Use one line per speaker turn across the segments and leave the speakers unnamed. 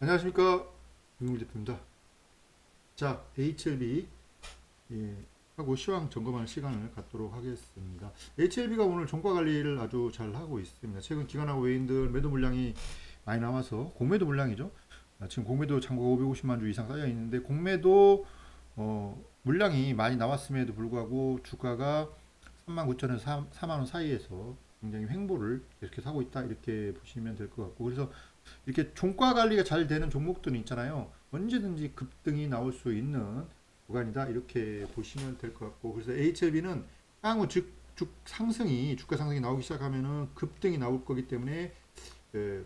안녕하십니까 유물 대표입니다. 자 HLB 예, 하고 시황 점검하는 시간을 갖도록 하겠습니다. HLB가 오늘 종가 관리를 아주 잘 하고 있습니다. 최근 기관하고 외인들 매도 물량이 많이 나와서 공매도 물량이죠. 아, 지금 공매도 잔고가 550만 주 이상 쌓여 있는데 공매도 어, 물량이 많이 나왔음에도 불구하고 주가가 39,000에서 4만 원 사이에서 굉장히 횡보를 이렇게 하고 있다 이렇게 보시면 될 것 같고 그래서 이렇게 종가 관리가 잘 되는 종목들은 있잖아요. 언제든지 급등이 나올 수 있는 구간이다 이렇게 보시면 될 것 같고 그래서 HLB는 향후 즉, 쭉 상승이 주가 상승이 나오기 시작하면은 급등이 나올 거기 때문에 에,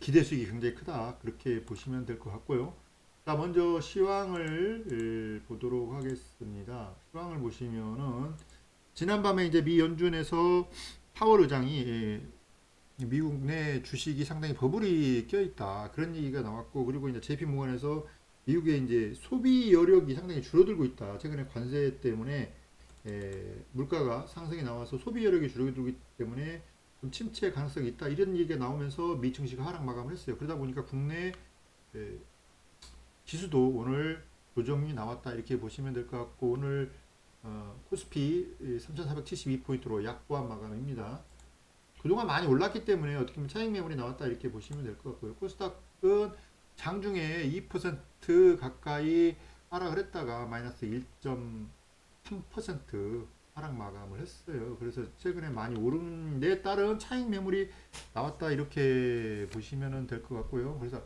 기대 수익이 굉장히 크다 그렇게 보시면 될 것 같고요. 자 먼저 시황을 에, 보도록 하겠습니다. 시황을 보시면은 지난밤에 이제 미 연준에서 파월 의장이 예, 미국 내 주식이 상당히 버블이 껴있다. 그런 얘기가 나왔고 그리고 이제 JP 모건에서 미국의 이제 소비 여력이 상당히 줄어들고 있다. 최근에 관세 때문에 에, 물가가 상승이 나와서 소비 여력이 줄어들기 때문에 좀 침체 가능성이 있다. 이런 얘기가 나오면서 미 증시가 하락 마감을 했어요. 그러다 보니까 국내 에, 지수도 오늘 조정이 나왔다. 이렇게 보시면 될 것 같고 오늘 어, 코스피 3,472포인트로 약보합 마감입니다. 그동안 많이 올랐기 때문에 어떻게 보면 차익 매물이 나왔다 이렇게 보시면 될 것 같고요. 코스닥은 장중에 2% 가까이 하락을 했다가 마이너스 1.3% 하락 마감을 했어요. 그래서 최근에 많이 오른 데 따른 차익 매물이 나왔다 이렇게 보시면 될 것 같고요. 그래서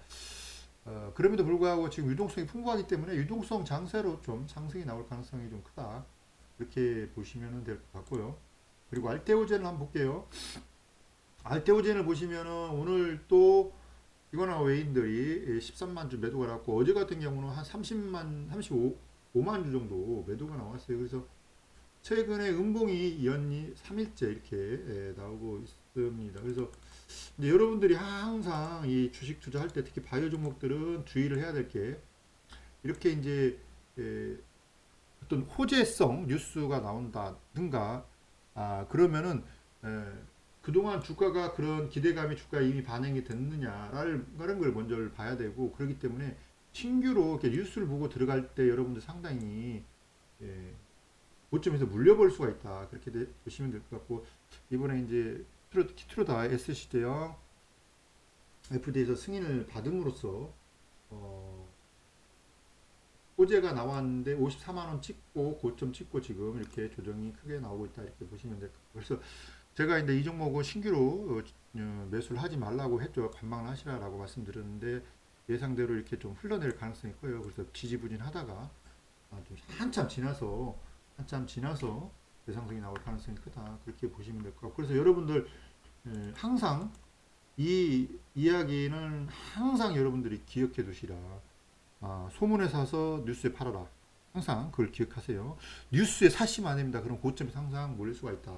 어, 그럼에도 불구하고 지금 유동성이 풍부하기 때문에 유동성 장세로 좀 상승이 나올 가능성이 좀 크다. 이렇게 보시면 될 것 같고요. 그리고 알테오젠을 한번 볼게요. 알테오젠을 보시면은 오늘 또 이거나 외인들이 13만 주 매도가 나왔고 어제 같은 경우는 한 30만 35만 주 정도 매도가 나왔어요. 그래서 최근에 음봉이 연이 3일째 이렇게 예, 나오고 있습니다. 그래서 여러분들이 항상 이 주식 투자할 때 특히 바이오 종목들은 주의를 해야 될 게 이렇게 이제 예, 어떤 호재성 뉴스가 나온다든가 아 그러면은 에, 그동안 주가가 그런 기대감이 주가에 이미 반영이 됐느냐라는 걸 먼저 봐야 되고 그렇기 때문에 신규로 이렇게 뉴스를 보고 들어갈 때 여러분들 상당히 예, 고점에서 물려볼 수가 있다. 그렇게 되- 보시면 될 것 같고 이번에 이제 키트로, 키트로다 SC 대형 FDA에서 승인을 받음으로써 어, 호재가 나왔는데 54만 원 찍고 고점 찍고 지금 이렇게 조정이 크게 나오고 있다 이렇게 보시면 될 것 같고. 그래서 제가 이제 이 종목은 신규로 어, 어, 매수를 하지 말라고 했죠 관망을 하시라라고 말씀드렸는데 예상대로 이렇게 좀 흘러낼 가능성이 커요 그래서 지지부진하다가 한참 지나서 한참 지나서 대상성이 나올 가능성이 크다 그렇게 보시면 될 것 같고 그래서 여러분들 에, 항상 이 이야기는 항상 여러분들이 기억해 두시라 아, 소문에 사서 뉴스에 팔아라. 항상 그걸 기억하세요. 뉴스에 사시면 안 됩니다. 그럼 고점에 항상 몰릴 수가 있다.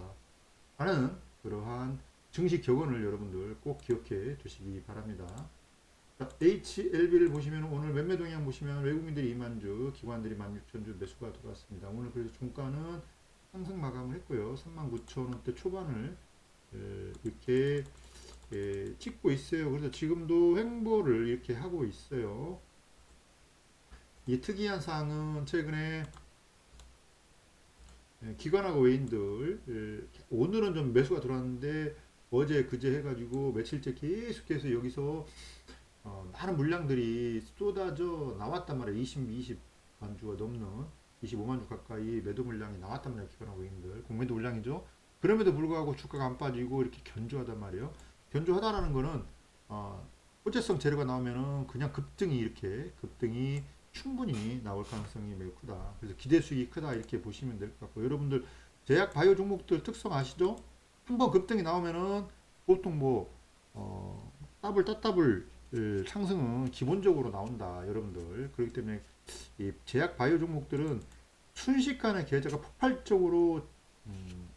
하는 그러한 증시 격언을 여러분들 꼭 기억해 두시기 바랍니다. 자, HLB를 보시면 오늘 매매 동향 보시면 외국인들이 2만 주, 기관들이 16,000주 매수가 들어왔습니다. 오늘 그래서 종가는 상승 마감을 했고요. 39,000원대 초반을 에, 이렇게 에, 찍고 있어요. 그래서 지금도 횡보를 이렇게 하고 있어요. 이 특이한 사항은 최근에 예, 기관하고 외인들 예, 오늘은 좀 매수가 들어왔는데 어제 그제 해가지고 며칠째 계속해서 여기서 어, 많은 물량들이 쏟아져 나왔단 말이에요. 20, 20만 주가 넘는 25만 주 가까이 매도 물량이 나왔단 말이에요. 기관하고 외인들 공매도 물량이죠. 그럼에도 불구하고 주가가 안 빠지고 이렇게 견조하단 말이에요. 견조하다라는 거는 어, 호재성 재료가 나오면은 그냥 급등이 이렇게 급등이 충분히 나올 가능성이 매우 크다. 그래서 기대 수익이 크다 이렇게 보시면 될 것 같고 여러분들 제약 바이오 종목들 특성 아시죠? 한번 급등이 나오면은 보통 뭐 어, 더블 따더블 을 상승은 기본적으로 나온다 여러분들 그렇기 때문에 이 제약 바이오 종목들은 순식간에 계좌가 폭발적으로 음,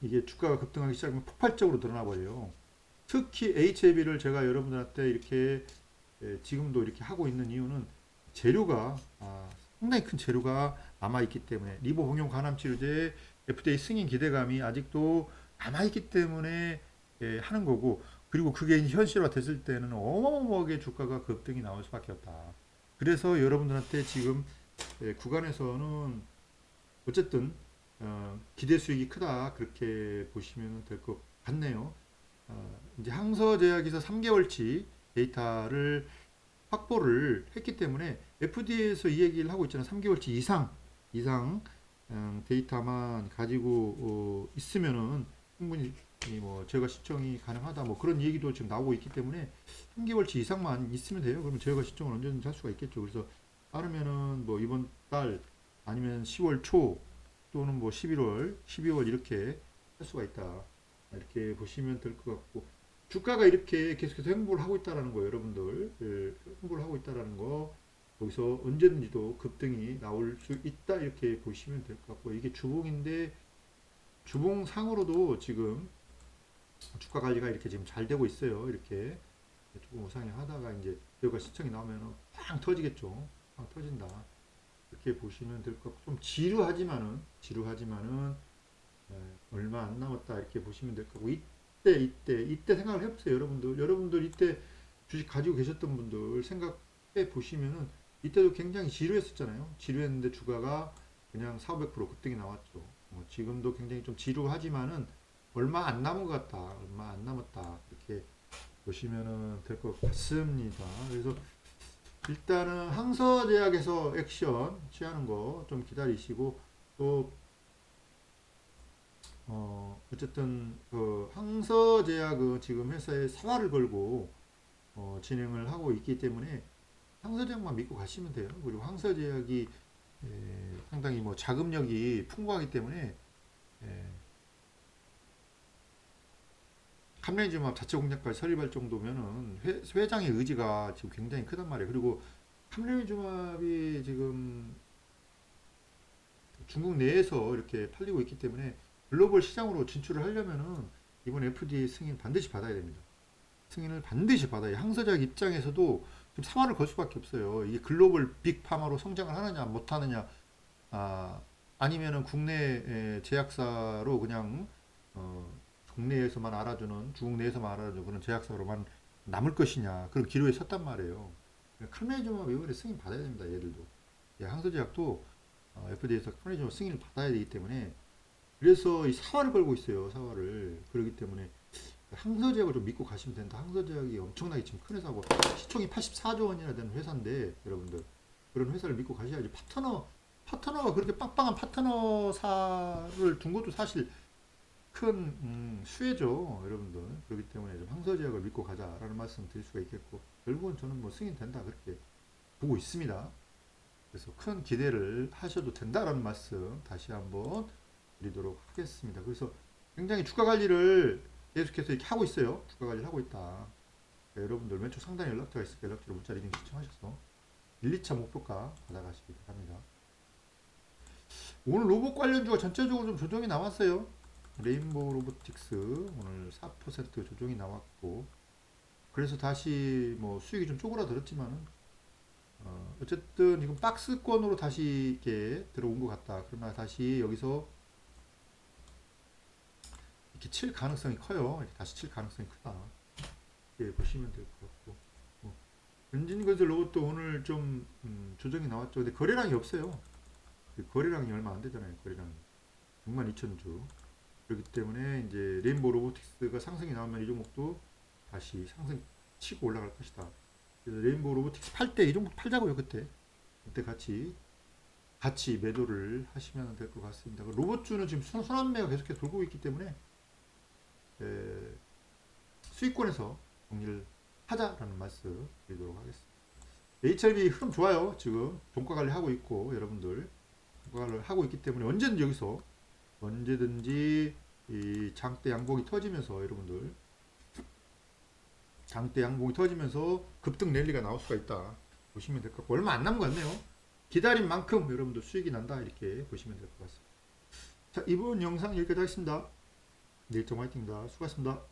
이게 주가가 급등하기 시작하면 폭발적으로 늘어나 버려요. 특히 HAB를 제가 여러분들한테 이렇게 예, 지금도 이렇게 하고 있는 이유는 재료가 아, 상당히 큰 재료가 남아 있기 때문에 리보 홍용 간암 치료제 FDA 승인 기대감이 아직도 남아 있기 때문에 예, 하는 거고 그리고 그게 현실화 됐을 때는 어마어마하게 주가가 급등이 나올 수밖에 없다. 그래서 여러분들한테 지금 예, 구간에서는 어쨌든 어, 기대 수익이 크다 그렇게 보시면 될 것 같네요. 어, 이제 항서제약에서 3개월치 데이터를 확보를 했기 때문에 FDA에서 이 얘기를 하고 있잖아요. 3개월치 이상 이상 음, 데이터만 가지고 어, 있으면은 충분히 이뭐 저희가 신청이 가능하다 뭐 그런 얘기도 지금 나오고 있기 때문에 3개월치 이상만 있으면 돼요. 그러면 저희가 신청을 언제든지 할 수가 있겠죠. 그래서 빠르면은 뭐 이번 달 아니면 10월 초 또는 뭐 11월, 12월 이렇게 할 수가 있다. 이렇게 보시면 될 것 같고 주가가 이렇게 계속해서 행보를 하고 있다라는 거예요, 여러분들. 예, 행보를 하고 있다라는 거 여기서 언제든지도 급등이 나올 수 있다 이렇게 보시면 될 것 같고 이게 주봉인데 주봉 상으로도 지금 주가 관리가 이렇게 지금 잘 되고 있어요. 이렇게 조금 우상이 하다가 이제 여기가 시청이 나오면은 팡 터지겠죠. 팡 터진다. 이렇게 보시면 될 것 같고 좀 지루하지만은 지루하지만은 에, 얼마 안 남았다 이렇게 보시면 될 거고 이 때 이때 이때 생각을 해보세요. 여러분들. 여러분들 이때 주식 가지고 계셨던 분들 생각해 보시면은 이때도 굉장히 지루했었잖아요. 지루했는데 주가가 그냥 4, 500% 급등이 나왔죠. 어, 지금도 굉장히 좀 지루하지만은 얼마 안 남은 것 같다 얼마 안 남았다 이렇게 보시면은 될 것 같습니다. 그래서 일단은 항서제약에서 액션 취하는 거 좀 기다리시고 또 어, 어쨌든 그 항서제약은 지금 회사에 사활을 걸고 어, 진행을 하고 있기 때문에 항서제약만 믿고 가시면 돼요. 그리고 항서제약이 에, 상당히 뭐 자금력이 풍부하기 때문에 에, 카메라지만 자체 공략까지 설립할 정도면은 회, 회장의 의지가 지금 굉장히 크단 말이에요. 그리고 카메라주맙이 지금 중국 내에서 이렇게 팔리고 있기 때문에 글로벌 시장으로 진출을 하려면은 이번 FDA 승인 반드시 받아야 됩니다. 승인을 반드시 받아야 항서작 입장에서도 지금 사활을 걸 수밖에 없어요. 이게 글로벌 빅 파마로 성장을 하느냐 못 하느냐 아 아니면은 국내 에, 제약사로 그냥 어, 국내에서만 알아주는 중국 내에서만 알아주는 그런 제약사로만 남을 것이냐 그런 기로에 섰단 말이에요. 칼메이저마 외월에 승인 받아야 됩니다. 얘들도 예, 항서제약도 어, FDA에서 칼메이저마 승인을 받아야 되기 때문에 그래서 이 사활을 걸고 있어요. 사활을 그렇기 때문에 항서제약을 좀 믿고 가시면 된다. 항서제약이 엄청나게 지금 큰 회사고 시총이 84조 원이나 되는 회사인데 여러분들 그런 회사를 믿고 가셔야지 파트너 파트너가 그렇게 빵빵한 파트너사를 둔 것도 사실 큰 음, 수혜죠, 여러분들. 그렇기 때문에 좀 항서제약을 믿고 가자라는 말씀 드릴 수가 있겠고 결국은 저는 뭐 승인 된다 그렇게 보고 있습니다. 그래서 큰 기대를 하셔도 된다라는 말씀 다시 한번 드리도록 하겠습니다. 그래서 굉장히 주가 관리를 계속해서 이렇게 하고 있어요. 주가 관리를 하고 있다. 네, 여러분들 왼쪽 상단에 연락처가 있으니까 연락처로 문자 리딩 신청하셔서 1, 2차 목표가 받아가시기 바랍니다. 오늘 로봇 관련주가 전체적으로 좀 조정이 나왔어요. 레인보우 로보틱스 오늘 4% 조정이 나왔고 그래서 다시 뭐 수익이 좀 쪼그라들었지만은 어, 어쨌든 지금 박스권으로 다시 이렇게 들어온 것 같다. 그러나 다시 여기서 이렇게 칠 가능성이 커요. 이렇게 다시 칠 가능성이 크다. 이렇게 보시면 될 것 같고. 어. 엔진건설 로봇도 오늘 좀 음, 조정이 나왔죠. 근데 거래량이 없어요. 그 거래량이 얼마 안 되잖아요. 거래량이 6만 2천 주. 그렇기 때문에 이제 레인보우 로보틱스가 상승이 나오면 이 종목도 다시 상승 치고 올라갈 것이다. 그래서 레인보우 로보틱스 팔 때 이 종목 팔자고요 그때. 그때 같이 같이 매도를 하시면 될 것 같습니다. 그 로봇주는 지금 순- 순환매가 계속해서 돌고 있기 때문에 에, 수익권에서 정리를 하자라는 말씀 드리도록 하겠습니다. HRB 흐름 좋아요. 지금 종가 관리 하고 있고 여러분들 종가 관리를 하고 있기 때문에 언제든지 여기서 언제든지 이 장대 양봉이 터지면서 여러분들 장대 양봉이 터지면서 급등 랠리가 나올 수가 있다 보시면 될 것 같고 얼마 안 남은 것 같네요. 기다린 만큼 여러분들 수익이 난다 이렇게 보시면 될 것 같습니다. 자 이번 영상 여기까지 하겠습니다. 내일 좀 화이팅입니다. 수고하셨습니다.